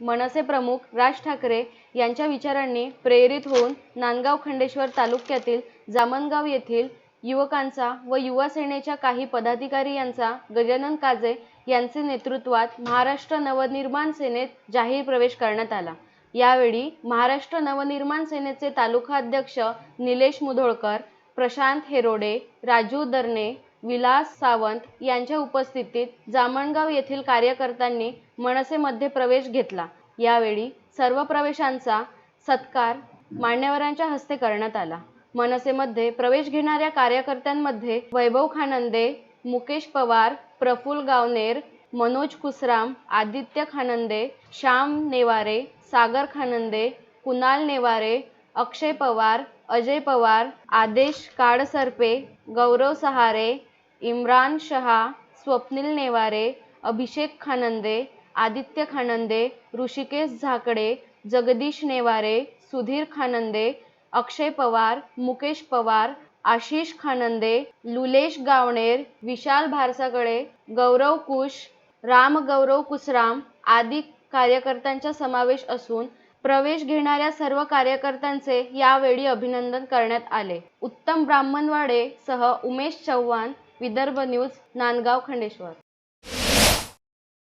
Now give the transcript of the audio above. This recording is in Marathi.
मनसे प्रमुख राज ठाकरे यांच्या विचारांनी प्रेरित होऊन नांदगाव खंडेश्वर तालुक्यातील जामणगाव येथील युवकांचा व युवा सेनेच्या काही पदाधिकारी यांचा गजानन काजे यांचे नेतृत्वात महाराष्ट्र नवनिर्माण सेनेत जाहीर प्रवेश करण्यात आला. यावेळी महाराष्ट्र नवनिर्माण सेनेचे तालुका अध्यक्ष निलेश मुधोळकर प्रशांत हेरोडे राजू दरने विलास सावंत यांच्या उपस्थितीत जामणगाव येथील कार्यकर्त्यांनी मनसेमध्ये प्रवेश घेतला. यावेळी सर्व प्रवेशांचा सत्कार मान्यवरांच्या हस्ते करण्यात आला. मनसेमध्ये प्रवेश घेणाऱ्या कार्यकर्त्यांमध्ये वैभव खानंदे मुकेश पवार प्रफुल गावनेर मनोज कुसराम आदित्य खानंदे श्याम नेवारे सागर खानंदे कुणाल नेवारे अक्षय पवार अजय पवार आदेश काडसर्पे गौरव सहारे इम्रान शहा स्वप्नील नेवारे अभिषेक खानंदे आदित्य खानंदे ऋषिकेश झाकडे जगदीश नेवारे सुधीर खानंदे अक्षय पवार मुकेश पवार आशिष खानंदे लुलेश गावणेर विशाल भारसागळे गौरव कुश राम गौरव कुसराम आदी कार्यकर्त्यांचा समावेश असून प्रवेश घेणाऱ्या सर्व कार्यकर्त्यांचे यावेळी अभिनंदन करण्यात आले. उत्तम ब्राह्मणवाडे सह उमेश चव्हाण विदर्भ न्यूज नांदगाव खंडेश्वर.